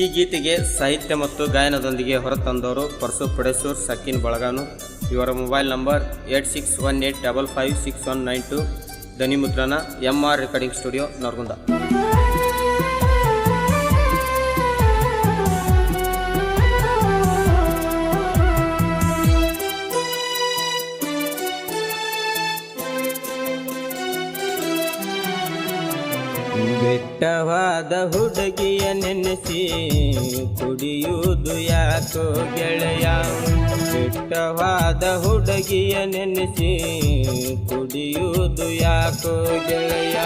ಈ ಗೀತೆಗೆ ಸಾಹಿತ್ಯ ಮತ್ತು ಗಾಯನದೊಂದಿಗೆ ಹೊರತಂದವರು ಪರ್ಸು ಪುಡೇಶ್ವರ್ ಸಕ್ಕಿನ್ ಬಳಗಾನು. ಇವರ mobile number eight six one eight double five six one nine two ಧ್ವನಿ ಮುದ್ರಣ M R recording studio, Naragund. ಬೆಟ್ಟವಾದ ಹುಡುಗಿಯ ನೆನೆಸಿ ಕುಡಿಯುವುದು ಯಾಕೋ ಗೆಳೆಯ? ಕೆಟ್ಟವಾದ ಹುಡುಗಿಯ ನೆನೆಸಿ ಕುಡಿಯುವುದು ಯಾಕೋ ಗೆಳೆಯ?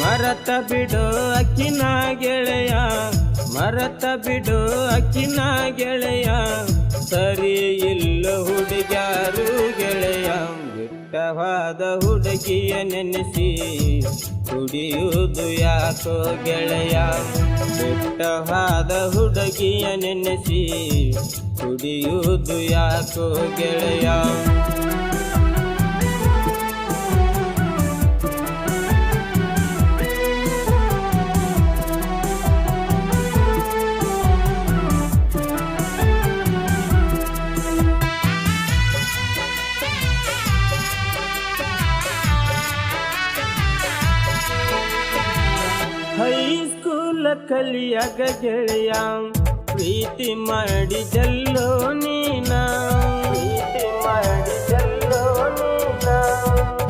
ಮರತ ಬಿಡೋ ಅಕ್ಕಿನ ಗೆಳೆಯ, ಮರತ ಬಿಡೋ ಅಕ್ಕಿನ ಗೆಳೆಯ, ಸರಿ ಇಲ್ಲ ಹುಡುಗ್ಯಾರು ಗೆಳೆಯ? ಬೆಟ್ಟವಾದ ಹುಡುಗಿಯ ನೆನೆಸಿ ಕುಡಿಯುವುದು ಯಾಕೋ ಗೆಳೆಯ? ಬೆಟ್ಟವಾದ ಹುಡುಗಿಯ ನೆನೆಸಿ ಕುಡಿಯುವುದು ಯಾಕೋ ಗೆಳೆಯ? ಕಲಿಯಾಗ ಗೆಳೆಯ, ಪ್ರೀತಿ ಮಾಡಿದಲ್ಲೋ ನೀನ? ಪ್ರೀತಿ ಮಾಡಿದಲ್ಲೋ ನೀನ?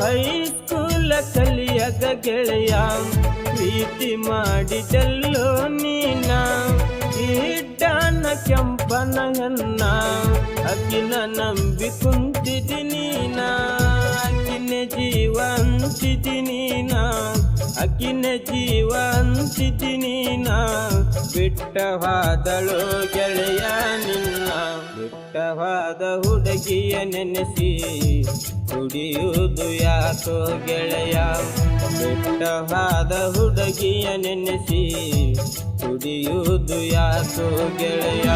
ಹೈಸ್ಕೂಲ ಕಲಿಯ ಗೆಳೆಯ, ಪ್ರೀತಿ ಮಾಡಿದಲ್ಲೋ ನೀನ? ಇಡ್ಡನ ಕೆಂಪನ ಹೆನ್ನ ಅಕ್ಕಿನ ನಂಬಿ ನೀನ? ಅಕ್ಕಿನ ಜೀವ ಅಂತಿದಿ ನೀನ? ಅಕ್ಕಿನ ಜೀವ ನೀನಾ. ಬಿಟ್ಟ ಬಿಟ್ಟವಾದಳು ಗೆಳೆಯ ನಿನ್ನ. ಬಿಟ್ಟವಾದ ಹುಡುಗಿಯ ನೆನೆಸಿ. ಕುಡಿಯುವುದು ಯಾಕೋ ಗೆಳೆಯ. ಬಿಟ್ಟವಾದ ಹುಡುಗಿಯ ನೆನೆಸಿ. ಕುಡಿಯುವುದು ಯಾಕೋ ಗೆಳೆಯ.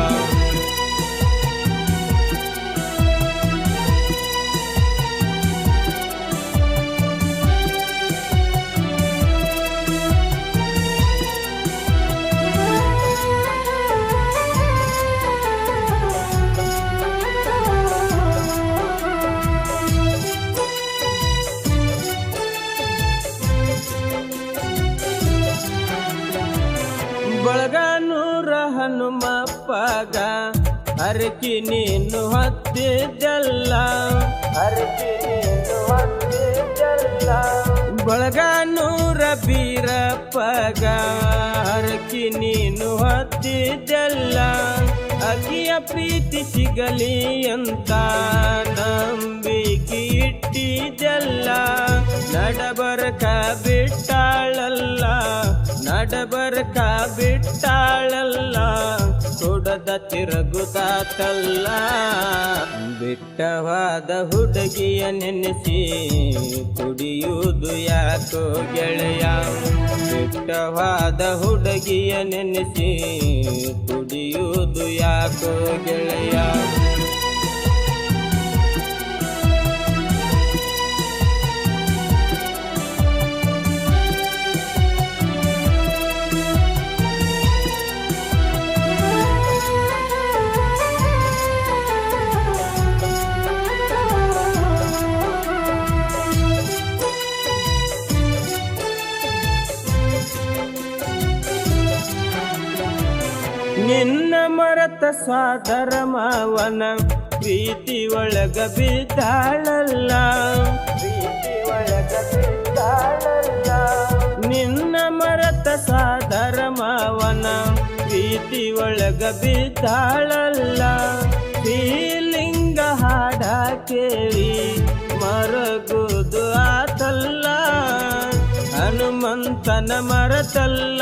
ಬಳಗನೂರ ಹನುಮಪ್ಪಗ ಹರಕಿ ನೀನು ಹತ್ತಿದ್ದಲ್ಲ. ಹರಕಿ ನೀನು ಹತ್ತಿದ್ದಲ್ಲ. ಬಳಗನೂರ ಬೀರಪ್ಪಗ ಹರಕಿ ನೀನು ಹತ್ತಿದ್ದಲ್ಲ. ಅಗಿಯ ಪ್ರೀತಿ ಸಿಗಲಿ ಅಂತ ನಂಬಿಕೆ ಇಟ್ಟಿದ್ದಲ್ಲ. ನಡಬರಕ ಬಿಟ್ಟಾಳಲ್ಲ ನಡಬರಕ ಬಿಟ್ಟಾಳಲ್ಲ ಕೊಡದ ತಿರುಗುತ್ತಲ್ಲ ಬಿಟ್ಟವಾದ ಹುಡುಗಿಯ ನೆನೆಸಿ ಕುಡಿಯುವುದು ಯಾಕೋ ಗೆಳೆಯ. ಬಿಟ್ಟವಾದ ಹುಡುಗಿಯ ನೆನೆಸಿ ಕುಡಿಯುವುದು ಯಾಕೋ ಗೆಳೆಯ. ಮರತ ಸಾದರ ಮಾವನ ಪ್ರೀತಿ ಒಳಗ ಬಿದ್ದಾಳಲ್ಲ ಪ್ರೀತಿ ಒಳಗ ಬಿದ್ದಾಳಲ್ಲ ನಿನ್ನ ಮರತ ಸಾದರ ಮಾವನ ಪ್ರೀತಿ ಒಳಗ ಬಿದ್ದಾಳಲ್ಲ ಫೀಲಿಂಗ ಹಾಡ ಕೇಳಿ ಮರಗುದು ಆತಲ್ಲ ಹನುಮಂತನ ಮರತಲ್ಲ.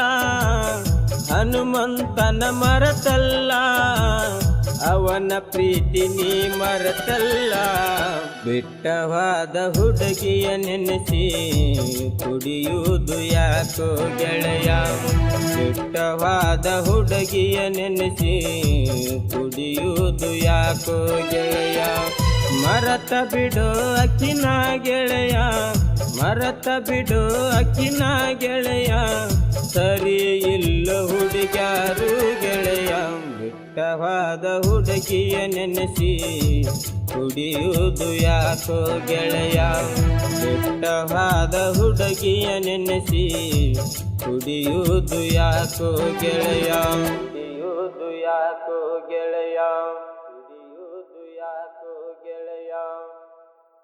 ಹನುಮಂತನ ಮರತಲ್ಲ, ಅವನ ಪ್ರೀತಿ ನೀ ಮರತಲ್ಲ. ಬಿಟ್ಟವಾದ ಹುಡುಗಿಯ ನೆನೆಸಿ ಕುಡಿಯುವುದು ಯಾಕೋ ಗೆಳೆಯ. ಬಿಟ್ಟವಾದ ಹುಡುಗಿಯ ನೆನೆಸಿ ಕುಡಿಯುವುದು ಯಾಕೋ ಗೆಳೆಯ. ಮರತ ಬಿಡೋ ಅಕ್ಕಿನ ಗೆಳೆಯ ಮರತ ಬಿಡು ಅಕ್ಕಿನ ಗೆಳೆಯ. ಸರಿ ಇಲ್ಲ ಹುಡುಗ್ಯಾರು ಗೆಳೆಯ. ಬಿಟ್ಟವಾದ ಹುಡುಗಿಯ ನೆನೆಸಿ ಕುಡಿಯುವುದು ಯಾಕೋ ಗೆಳೆಯ. ಬಿಟ್ಟವಾದ ಹುಡುಗಿಯ ನೆನೆಸಿ ಕುಡಿಯುವುದು ಯಾಕೋ ಗೆಳೆಯ. ಕುಡಿಯುವುದು ಯಾಕೋ ಗೆಳೆಯ.